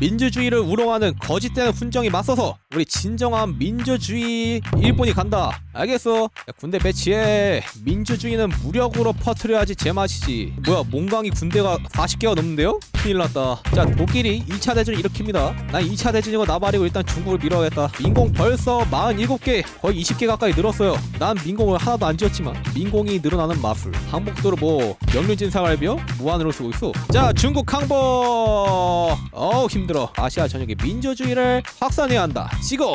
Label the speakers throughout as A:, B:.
A: 민주주의를 우롱하는 거짓되는 훈정이 맞서서 우리 진정한 민주주의 일본이 간다. 알겠어? 야, 군대 배치해. 민주주의는 무력으로 퍼뜨려야지 제맛이지. 뭐야 몽강이 군대가 40개가 넘는데요? 큰일 났다. 자 독일이 2차 대전을 일으킵니다. 난 2차 대전이고 나발이고 일단 중국을 밀어야겠다. 민공 벌써 47개 거의 20개 가까이 늘었어요. 난 민공을 하나도 안 지었지만 민공이 늘어나는 마술 항복도를 뭐 명륜진상 알비어 무한으로 쓰고 있어. 자 중국 항복! 어우 힘들어 아시아 전역에 민주주의를 확산해야 한다. 찍어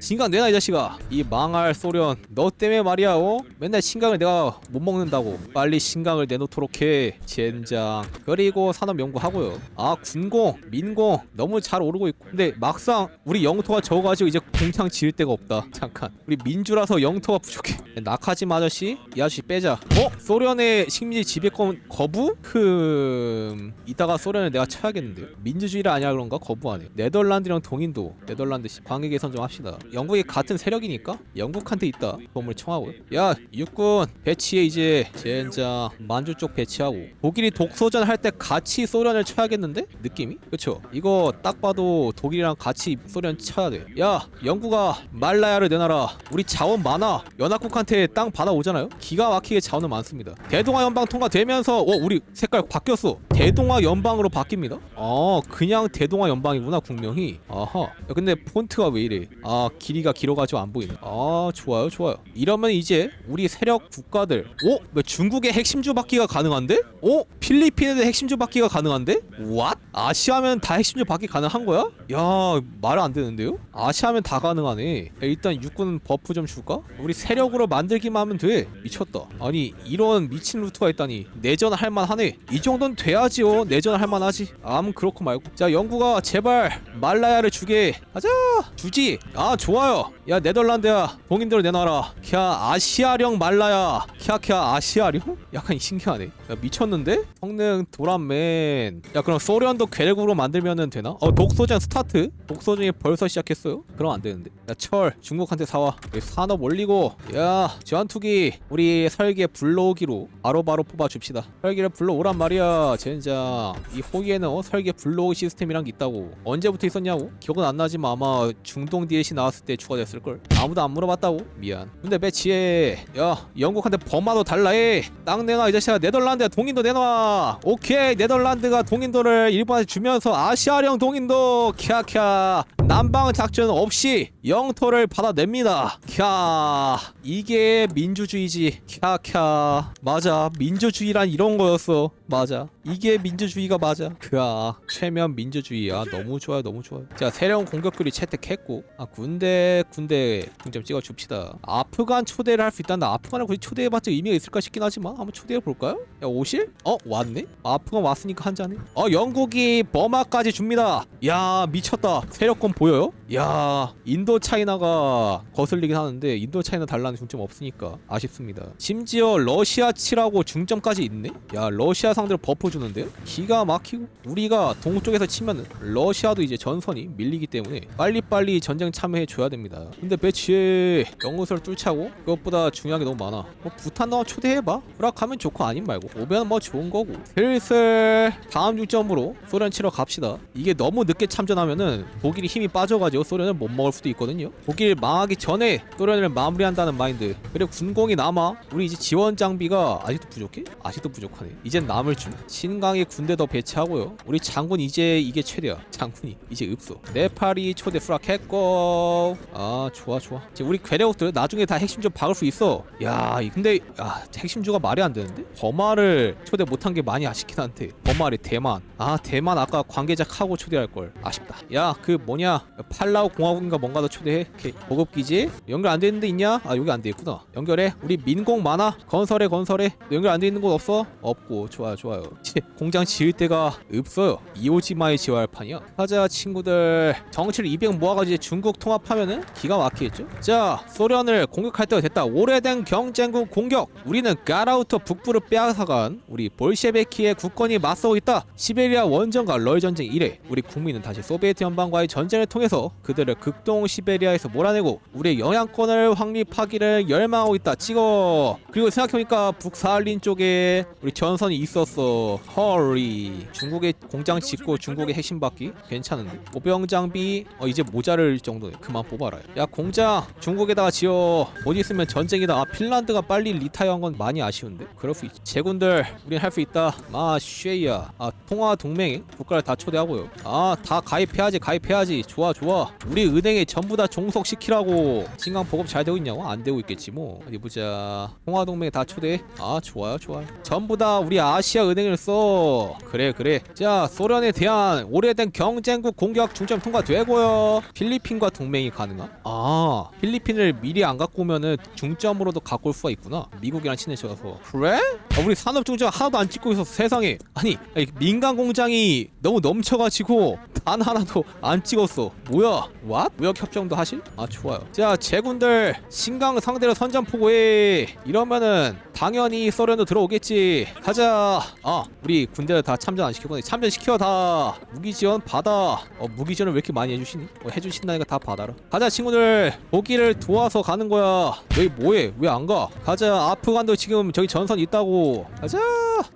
A: 신강 내놔 이 자식아. 이 망할 소련. 너 때문에 말이야 어? 맨날 신강을 내가 못 먹는다고. 빨리 신강을 내놓도록 해 젠장. 그리고 산업 연구하고요. 아 군공 민공 너무 잘 오르고 있고. 근데 막상 우리 영토가 적어가지고 이제 공장 지을 데가 없다. 잠깐. 우리 민주라서 영토가 부족해. 낙하짐 아저씨. 이 아저씨 빼자. 어? 소련의 식민지 지배권 거부? 흠. 이따가 소련을 내가 쳐야겠는데요 민주주의를 아니야 그런가? 거부하네 네덜란드랑 동인도. 네덜란드 씨 관계 개선 좀 합시다 영국이 같은 세력이니까 영국한테 있다. 도움을 청하고요 야 육군 배치해 이제. 젠장 만주 쪽 배치하고. 독일이 독소전 할 때 같이 소련을 쳐야겠는데? 느낌이? 그쵸? 이거 딱 봐도 독일이랑 같이 소련 쳐야 돼야 영국아 말라야를 내놔라. 우리 자원 많아. 연합국한테 땅 받아오잖아요? 기가 막히게 자원은 많습니다. 대동아 연방 통과되면서 어 우리 색깔 바뀌었어 대동아 연방으로 바뀝니다 어 그냥 대동아 연방이구나 국명이 아하 야, 근데 폰트가 왜 이래 아 길이가 길어가지고 안 보이네 아 좋아요 좋아요 이러면 이제 우리 세력 국가들 오? 뭐 중국의 핵심주 받기가 가능한데? 오? 필리핀에도 핵심주 받기가 가능한데? What? 아시아면 다 핵심주 받기 가능한 거야? 야 말 안 되는데요? 아시아면 다 가능하네 야, 일단 육군 버프 좀 줄까? 우리 세력으로 만들기만 하면 돼 미쳤다 아니 이런 미친 루트가 있다니 내전 할만하네 이 정도는 돼야 지요. 내전 할 만하지. 암 그렇고 말고. 자 영구가 제발 말라야를 주게. 가자. 주지. 아 좋아요. 야 네덜란드야. 봉인들을 내놔라. 캬 아시아령 말라야. 캬캬 아시아령? 약간 신기하네. 야 미쳤는데? 성능 도란맨. 야 그럼 소련도 괴력으로 만들면은 되나? 어 독소전 스타트? 독소전이 벌써 시작했어요? 그럼 안 되는데. 야 철. 중국한테 사와. 산업 올리고. 야 전투기. 우리 설계 불러오기로. 바로바로 뽑아줍시다. 설계를 불러오란 말이야 젠 장이 호기에는 어, 설계 불러오기 시스템이란 게 있다고. 언제부터 있었냐고? 기억은 안 나지만 아마 중동 DLC 나왔을 때 추가됐을걸. 아무도 안 물어봤다고? 미안. 근데 배치해. 야 영국한테 범마도 달라 해땅 내놔 이 자식아. 네덜란드 동인도 내놔. 오케이 네덜란드가 동인도를 일본한테 주면서 아시아령 동인도. 캬캬 남방 작전 없이 영토를 받아냅니다. 캬 이게 민주주의지. 캬캬. 맞아 민주주의란 이런 거였어. 맞아 이게 민주주의가 맞아. 그아 최면 민주주의야. 너무 좋아요 너무 좋아요. 자 세령 공격글이 채택했고 아 군대 군대 등점 찍어 줍시다. 아프간 초대를 할 수 있다는데 아프간을 굳이 초대해봤자 의미가 있을까 싶긴 하지만 한번 초대해 볼까요? 야 오실? 어 왔네? 아프간 왔으니까 한 잔해. 어 영국이 버마까지 줍니다. 야 미쳤다. 세력권 보여요? 야 인도 차이나가 거슬리긴 하는데 인도 차이나 달라는 중점 없으니까 아쉽습니다. 심지어 러시아 치라고 중점까지 있네? 야 러시아 상대로 버프 주는데요? 기가 막히고 우리가 동쪽에서 치면은 러시아도 이제 전선이 밀리기 때문에 빨리빨리 전쟁 참여해 줘야 됩니다. 근데 배치에 영우설 뚫자고? 그것보다 중요한 게 너무 많아. 뭐 부탄 나와 초대해봐. 허락하면 좋고 아님 말고. 오면 뭐 좋은 거고. 슬슬 다음 중점으로 소련 치러 갑시다. 이게 너무 늦게 참전하면은 독일이 힘이 빠져가지고 소련을 못 먹을 수도 있거든요. 독일 망하기 전에 소련을 마무리한다는 마인드. 그리고 군공이 남아 우리 이제 지원 장비가 아직도 부족해? 아직도 부족하네. 이젠 남을 줌 신강의 군대 더 배치하고요. 우리 장군 이제 이게 최대야. 장군이 이제 없어 네팔이 초대 수락했고. 아 좋아 좋아. 이제 우리 괴뢰국들 나중에 다 핵심 좀 박을 수 있어. 야 이- 근데 야 핵심주가 말이 안 되는데? 버마를 초대 못한 게 많이 아쉽긴 한데. 버마리 대만. 아 대만 아까 관계자하고 초대할 걸. 아쉽다. 야 그 뭐냐 팔라우 공화국인가 뭔가 더 초대해? 오케이 보급기지? 연결 안 돼 있는 데 있냐? 아 여기 안 돼 있구나. 연결해. 우리 민공 많아. 건설해 건설해. 연결 안 돼 있는 곳 없어? 없고. 좋아요 좋아요. 공장 지을 데가 없어요. 이오지마에 지어야 할 판이야 가자 친구들. 정치를 200 모아가지고 중국 통합하면은 기가 막히겠죠? 자 소련을 공격할 때가 됐다. 오래된 경쟁국 공격. 우리는 까라우터 북부를 빼앗아간 우리 볼셰베키의 국권이 맞서고 있다. 시베리아 원정과 러일 전쟁 이래. 우리 국민은 다시 소비에트 연방과의 전쟁 을 전쟁을 통해서 그들을 극동 시베리아에서 몰아내고 우리의 영향권을 확립하기를 열망하고 있다. 찍어. 그리고 생각해보니까 북사할린 쪽에 우리 전선이 있었어. 헐리. 중국에 공장 짓고 중국의 핵심 받기 괜찮은데. 보병 장비 어 이제 모자를 정도네. 그만 뽑아라. 야 공장 중국에다가 지어. 어디 있으면 전쟁이다. 아 핀란드가 빨리 리타이어한 건 많이 아쉬운데. 그럴 수 있지. 제군들 우린 할 수 있다. 마 쉐이야. 아 통화 동맹 국가를 다 초대하고요. 아 다 가입해야지 가입해야지. 좋아 좋아. 우리 은행에 전부 다 종속시키라고. 신강 보급 잘 되고 있냐고? 안 되고 있겠지 뭐. 어디 보자. 통화 동맹 다 초대. 아 좋아요 좋아요. 전부 다 우리 아시아 은행을 써. 그래 그래. 자 소련에 대한 오래된 경쟁국 공격 중점 통과되고요. 필리핀과 동맹이 가능한? 아 필리핀을 미리 안 갖고 오면은 중점으로도 갖고 올 수가 있구나. 미국이랑 친해져서. 그래? 아, 우리 산업 중점 하나도 안 찍고 있어서 세상에. 아니, 민간 공장이 너무 넘쳐가지고 단 하나도 안 찍었어. 뭐야? 왓? 무역 협정도 하실? 아 좋아요. 자 제군들 신강 상대로 선전포고해. 이러면은 당연히 소련도 들어오겠지. 가자. 아 우리 군대를 다 참전 안 시켰구나. 참전 시켜 다. 무기 지원 받아. 어 무기 지원을 왜 이렇게 많이 해주시니? 어, 해주신다니까 다 받아라. 가자 친구들. 보기를 도와서 가는 거야. 너희 뭐해? 왜 안 가? 가자. 아프간도 지금 저기 전선 있다고. 가자.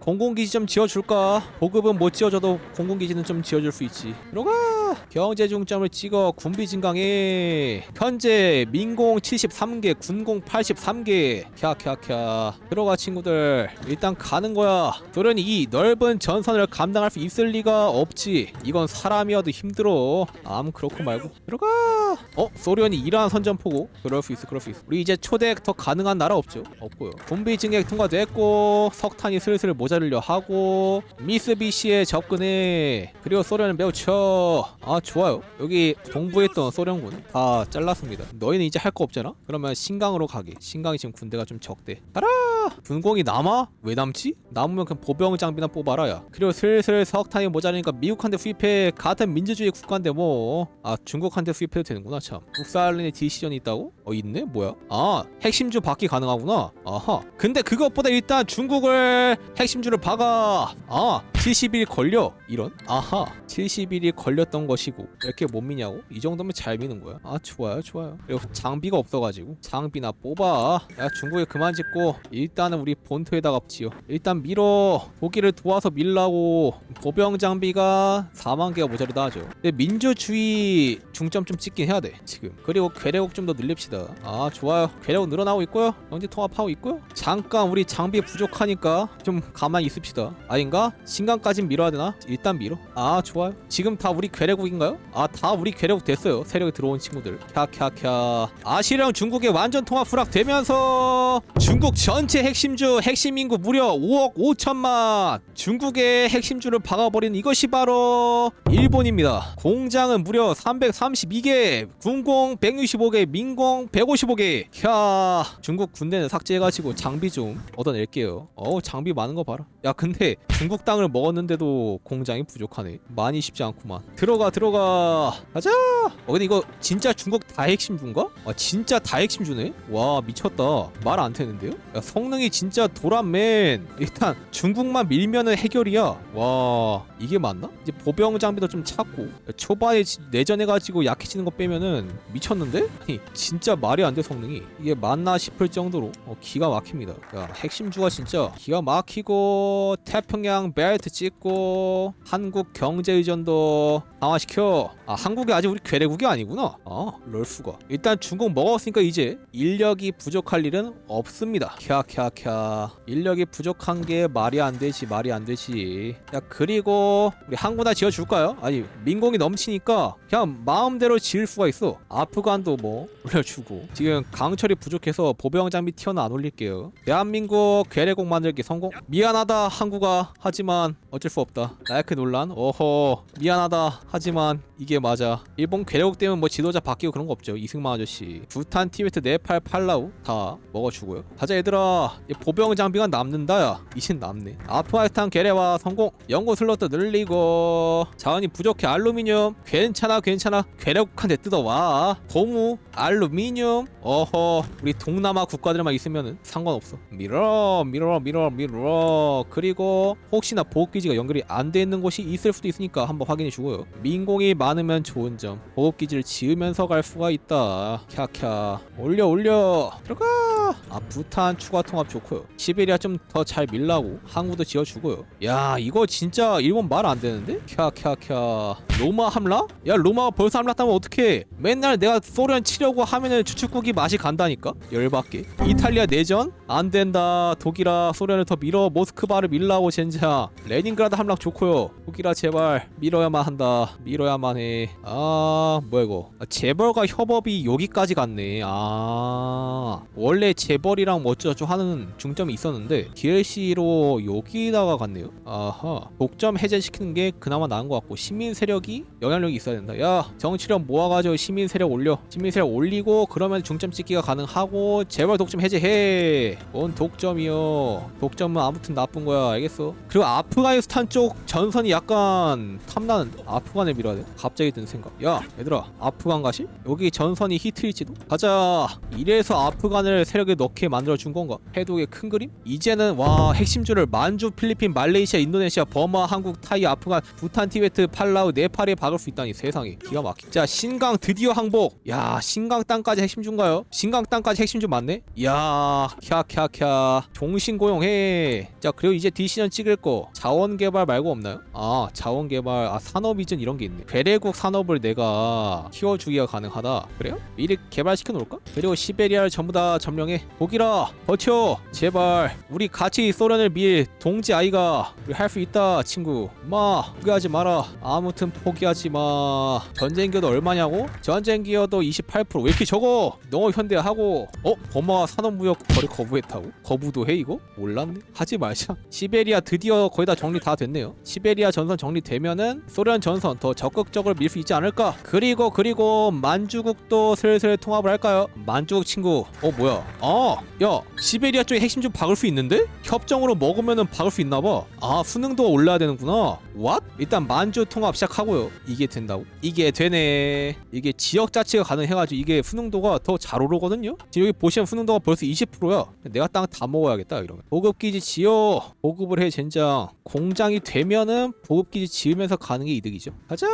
A: 공공기지 좀 지어줄까? 보급은 못 지어줘도 공공기지는 좀 지어줄 수 있지. 들어가. 경제 중점을 찍어 군비 증강해. 현재 민공 73개, 군공 83개. 캬캬캬. 들어가 친구들. 일단 가는 거야. 소련이 이 넓은 전선을 감당할 수 있을 리가 없지. 이건 사람이어도 힘들어. 암 그렇고 말고. 들어가. 어? 소련이 이러한 선전포고. 그럴 수 있어, 그럴 수 있어. 우리 이제 초대액 더 가능한 나라 없죠? 없고요. 군비 증액 통과됐고 석탄이 슬슬 모자르려 하고 미쓰비시에 접근해. 그리고 소련을 매우 쳐. 아 좋아요. 여기 동부했던 소련군 다 잘랐습니다. 너희는 이제 할 거 없잖아? 그러면 신강으로 가게. 신강이 지금 군대가 좀 적대. 가라. 군공이 남아? 왜 남지? 남으면 그냥 보병 장비나 뽑아라 야. 그리고 슬슬 석탄이 모자라니까 미국한테 수입해. 같은 민주주의 국가인데 뭐. 아 중국한테 수입해도 되는구나 참. 북사할린에 디시전이 있다고? 어 있네? 뭐야? 아 핵심주 받기 가능하구나. 아하. 근데 그것보다 일단 중국을 핵심주를 박아. 아 70일 걸려. 이런? 아하. 70일이 걸렸던 것이고 왜 이렇게 못 미냐고? 이 정도면 잘 미는 거야. 아 좋아요 좋아요. 그리고 장비가 없어가지고 장비나 뽑아. 야 중국에 그만 짓고 일단은 우리 본토에다가 지어. 일단 밀어. 독일을 도와서 밀라고 보병 장비가 4만 개가 모자르다 하죠. 근데 민주주의 중점 좀 찍긴 해야 돼 지금. 그리고 괴뢰국 좀 더 늘립시다. 아 좋아요. 괴뢰국 늘어나고 있고요. 경제 통합하고 있고요. 잠깐 우리 장비 부족하니까 좀 가만히 있읍시다. 아닌가? 신강까진 밀어야 되나? 일단 밀어. 아 좋아요. 지금 다 우리 괴뢰국인가요? 아 다 우리 괴뢰국 됐어요. 세력이 들어온 친구들. 캬캬캬. 아시랑 중국의 완전 통합 불락되면서 중국 전체 핵심주 핵심 인구 무려 5억 5천만. 중국의 핵심주를 박아버린 이것이 바로 일본입니다. 공장은 무려 332개, 군공 165개, 민공 155개. 캬. 중국 군대는 삭제해가지고 장비 좀 얻어낼게요. 어우 장비 많은 거 봐라. 야 근데 중국 땅을 먹었는데도 공장이 부족하네. 많이 쉽지 않구만. 들어가 들어가. 가자. 어 근데 이거 진짜 중국 다 핵심주인가? 아 진짜 다 핵심주네. 와 미쳤다. 말 안 되는데요? 야 성능이 진짜 도란맨. 일단 중국만 밀면은 해결이야. 와 이게 맞나? 이제 보병 장비도 좀 찾고 야, 초반에 지- 내전해가지고 약해지는 거 빼면은 미쳤는데? 아니 진짜 말이 안 돼 성능이 이게 맞나 싶을 정도로 어, 기가 막힙니다. 야 핵심주가 진짜 기가 막히고 태평양 벨트 찍고 한국 경제 의존도 강화시켜. 아 한국이 아직 우리 괴뢰국이 아니구나. 아 럴수가. 일단 중국 먹었으니까 이제 인력이 부족할 일은 없습니다. 캬캬캬. 인력이 부족한 게 말이 안 되지 말이 안 되지. 야 그리고 우리 항구나 지어줄까요? 아니 민공이 넘치니까 그냥 마음대로 지을 수가 있어. 아프간도 뭐 올려주고. 지금 강철이 부족해서 보병 장비 티어는 안 올릴게요. 대한민국 괴뢰국 만들기 성공. 미 안하다 항구가 하지만 어쩔 수 없다. 나이크 논란. 어허 미안하다 하지만 이게 맞아. 일본 괴뢰국 때문에 뭐 지도자 바뀌고 그런 거 없죠. 이승만 아저씨. 부탄, 티베트, 네팔, 팔라우 다 먹어주고요. 가자 얘들아. 이 보병 장비가 남는다 야. 이신 남네. 아프가니스탄 괴뢰와 성공. 연구 슬롯도 늘리고 자원이 부족해 알루미늄. 괜찮아 괜찮아. 괴뢰국한테 뜯어와. 고무, 알루미늄. 어허 우리 동남아 국가들만 있으면은 상관없어. 밀어 밀어 밀어 밀어. 그리고 혹시나 보급기지가 연결이 안 돼 있는 곳이 있을 수도 있으니까 한번 확인해 주고요. 민공이 많으면 좋은 점. 보급기지를 지으면서 갈 수가 있다. 캬캬. 올려 올려. 들어가. 아 부탄 추가 통합 좋고요. 시베리아 좀 더 잘 밀라고 항구도 지어주고요. 야 이거 진짜 일본 말 안 되는데? 캬캬캬. 로마 함라? 야 로마가 벌써 함락하면 어떡해? 맨날 내가 소련 치려고 하면은 추축국이 맛이 간다니까? 열받게. 이탈리아 내전? 안 된다. 독일아 소련을 더 밀어. 모스크바를 밀라고 젠장. 레닌그라드 함락 좋고요. 독일아 제발 밀어야만 한다. 밀어야만 해. 아 뭐야 이거? 아, 재벌과 협업이 여기까지 갔네. 아 원래 재벌이랑 뭐 어쩌고 하는 중점이 있었는데 DLC로 여기다가 갔네요. 아하 독점 해제시키는 게 그나마 나은 것 같고 시민 세력이 영향력이 있어야 된다. 야 정치력 모아가지고 시민 세력 올려. 시민 세력 올리고 그러면 중점 찍기가 가능하고 재벌 독점 해제해. 뭔 독점이요? 독점은 아무 튼 나쁜 거야. 알겠어? 그리고 아프가니스탄 쪽 전선이 약간 탐나는데 아프간을 밀어야 돼. 갑자기 든 생각. 야 얘들아 아프간 가시? 여기 전선이 히트일지도? 가자. 이래서 아프간을 세력에 넣게 만들어 준 건가? 해독의 큰 그림? 이제는 와 핵심주를 만주, 필리핀, 말레이시아, 인도네시아, 버마, 한국, 타이, 아프간, 부탄, 티베트, 팔라우, 네팔에 박을 수 있다니 세상에 기가 막히. 자 신강 드디어 항복. 야 신강 땅까지 핵심주인가요? 신강 땅까지 핵심주 맞네? 야 캬캬캬 종신 고용해. 자 그리고 이제 디시전 찍을 거 자원 개발 말고 없나요? 아 자원 개발 아 산업 이전 이런 게 있네. 괴뢰국 산업을 내가 키워주기가 가능하다. 그래요? 미리 개발시켜 놓을까? 그리고 시베리아를 전부 다 점령해. 독일아 버텨 제발 우리 같이 소련을 밀 동지 아이가 우리 할 수 있다 친구. 마 포기하지 마라. 아무튼 포기하지 마. 전쟁 기여도 얼마냐고? 전쟁 기여도 28%왜 이렇게 적어? 너 현대하고 어 버마가 산업무역 거래 거부했다고? 거부도 해 이거? 몰랐네. 하지 말 자. 시베리아 드디어 거의 다 정리 다 됐네요. 시베리아 전선 정리되면은 소련 전선 더 적극적으로 밀 수 있지 않을까? 그리고 그리고 만주국도 슬슬 통합을 할까요? 만주국 친구. 어 뭐야? 아, 야 시베리아 쪽에 핵심 좀 박을 수 있는데? 협정으로 먹으면은 박을 수 있나 봐. 아 수능도가 올라야 되는구나. What? 일단 만주 통합 시작하고요. 이게 된다고? 이게 되네. 이게 지역 자체가 가능해가지고 이게 수능도가 더 잘 오르거든요. 지금 여기 보시면 수능도가 벌써 20%야. 내가 땅 다 먹어야겠다 이러면. 보급기지 지 어. 보급을 해 젠장. 공장이 되면은 보급기지 지으면서 가는 게 이득이죠. 가자.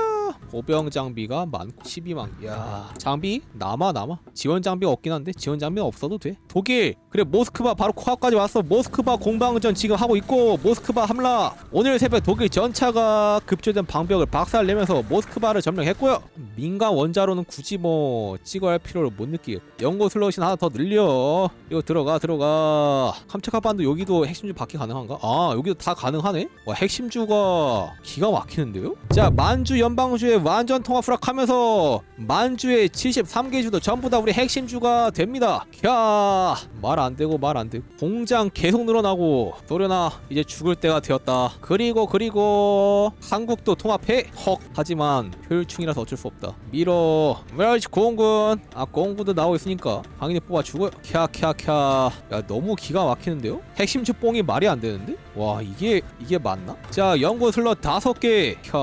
A: 보병 장비가 많고 12만. 야 장비 남아 남아. 지원 장비가 없긴 한데 지원 장비는 없어도 돼. 독일 그래 모스크바 바로 코앞까지 왔어. 모스크바 공방전 지금 하고 있고 모스크바 함라. 오늘 새벽 독일 전차가 급조된 방벽을 박살내면서 모스크바를 점령했고요. 민간 원자로는 굳이 뭐 찍어야 할 필요를 못 느끼고 연고 슬롯이 하나 더 늘려. 이거 들어가 들어가. 캄차카 반도 여기도 핵심주 받기 가능한가? 아 여기도 다 가능하네. 와 핵심주가 기가 막히는데요? 자 만주 연방주의 완전 통합 수락하면서 만주의 73개 주도 전부 다 우리 핵심주가 됩니다. 캬 말 안 되고 말 안 되고 공장 계속 늘어나고 소련아 이제 죽을 때가 되었다. 그리고 그리고 한국도 통합해 헉 하지만 효율충이라서 어쩔 수 없다. 밀어 멸치 공군 아 공군도 나오고 있으니까 당연히 뽑아 주고요. 캬캬캬 야 너무 기가 막히는데요? 핵심주 뽕이 말이 안 되는데? 와 이게 이게 맞나? 자 연구 슬롯 다섯 개. 캬.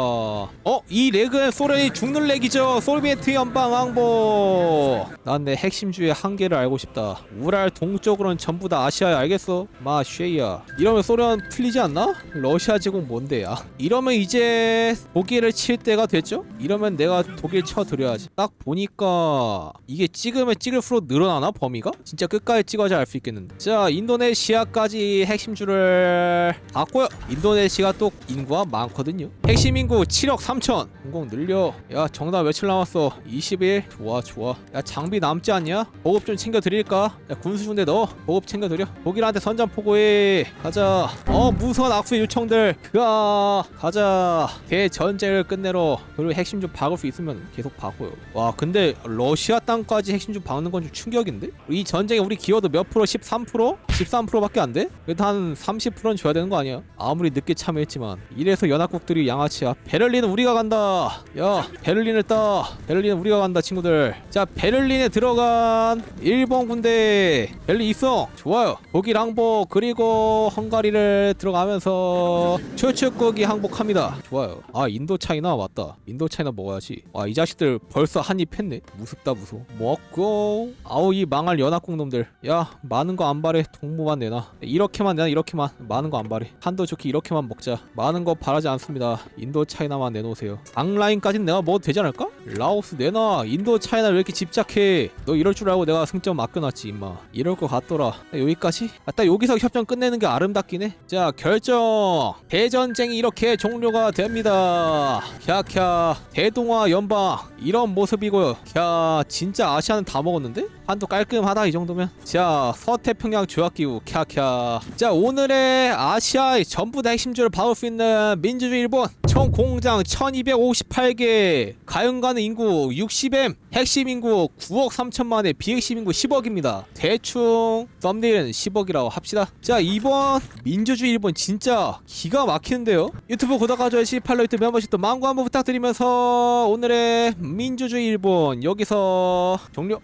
A: 어? 이 렉은 소련이 죽는 렉이죠. 소비에트 연방 왕복. 난내 핵심주의 한계를 알고 싶다. 우랄 동쪽으로는 전부 다 아시아야 알겠어? 마 쉐이야. 이러면 소련 틀리지 않나? 러시아 제국 뭔데야? 이러면 이제 독일을 칠 때가 됐죠? 이러면 내가 독일 쳐드려야지. 딱 보니까 이게 찍으면 찍을수록 늘어나나 범위가? 진짜 끝까지 찍어야 알 수 있겠는데. 자 인도네시아까지 핵심주를 닫고요. 인도네시아 또 인구가 많거든요. 핵심 인구 7억 3천. 공공 늘려. 야 정답 며칠 남았어? 20일. 좋아 좋아. 야 장비 남지 않냐? 보급 좀 챙겨 드릴까? 야 군수중대 넣어. 보급 챙겨 드려. 독일한테 선전포고해. 가자. 어 무선 악수 요청들. 그아 가자. 대전쟁을 끝내러. 그리고 핵심주 박을 수 있으면 계속 박고요. 와 근데 러시아 땅까지 핵심주 박는 건 좀 충격인데? 이 전쟁에 우리 기여도 몇 프로? 13%? 13%밖에 안 돼? 그래도 한 30%는 줘야 되는 거 아니야? 아무리 늦게 참여했지만 이래서 연합국들이 양아치야. 베를린은 우리가 간다. 야 베를린을 따. 베를린은 우리가 간다 친구들. 자 베를린에 들어간 일본 군대 베를린 있어. 좋아요. 독일 항복 그리고 헝가리를 들어가면서 추축국이 항복합니다. 좋아요. 아 인도 차이나 맞다. 인도 차이나 먹어야지. 와 이 자식들 벌써 한입 했네. 무섭다 무서워. 먹고 아우 이 망할 연합국 놈들. 야 많은 거 안 바래 동무만 내놔. 이렇게만 내놔 이렇게만 많은 거안 말이 한도 좋게 이렇게만 먹자. 많은 거 바라지 않습니다. 인도 차이나만 내놓으세요. 악라인까진 내가 먹어도 되지 않을까? 라오스 내놔. 인도 차이나 왜 이렇게 집착해? 너 이럴 줄 알고 내가 승점 맡겨놨지 임마. 이럴 것 같더라. 여기까지? 아, 딱 여기서 협정 끝내는 게 아름답긴 해자 결정! 대전쟁이 이렇게 종료가 됩니다. 캬캬. 대동아 연방. 이런 모습이고요. 캬 진짜 아시아는 다 먹었는데? 한도 깔끔하다 이 정도면. 자 서태평양 조약기구 캬캬. 자 오늘의 아시아의 전부 다 핵심주를 봐올 수 있는 민주주의 일본. 총 공장 1258개. 가용가는 인구 60M 핵심 인구 9억 3천만에 비핵심 인구 10억입니다. 대충 썸네일은 10억이라고 합시다. 자 이번 민주주의 일본 진짜 기가 막히는데요. 유튜브 구독과 좋아요 팔로이트 멤버십도 망고 한번 부탁드리면서 오늘의 민주주의 일본 여기서 종료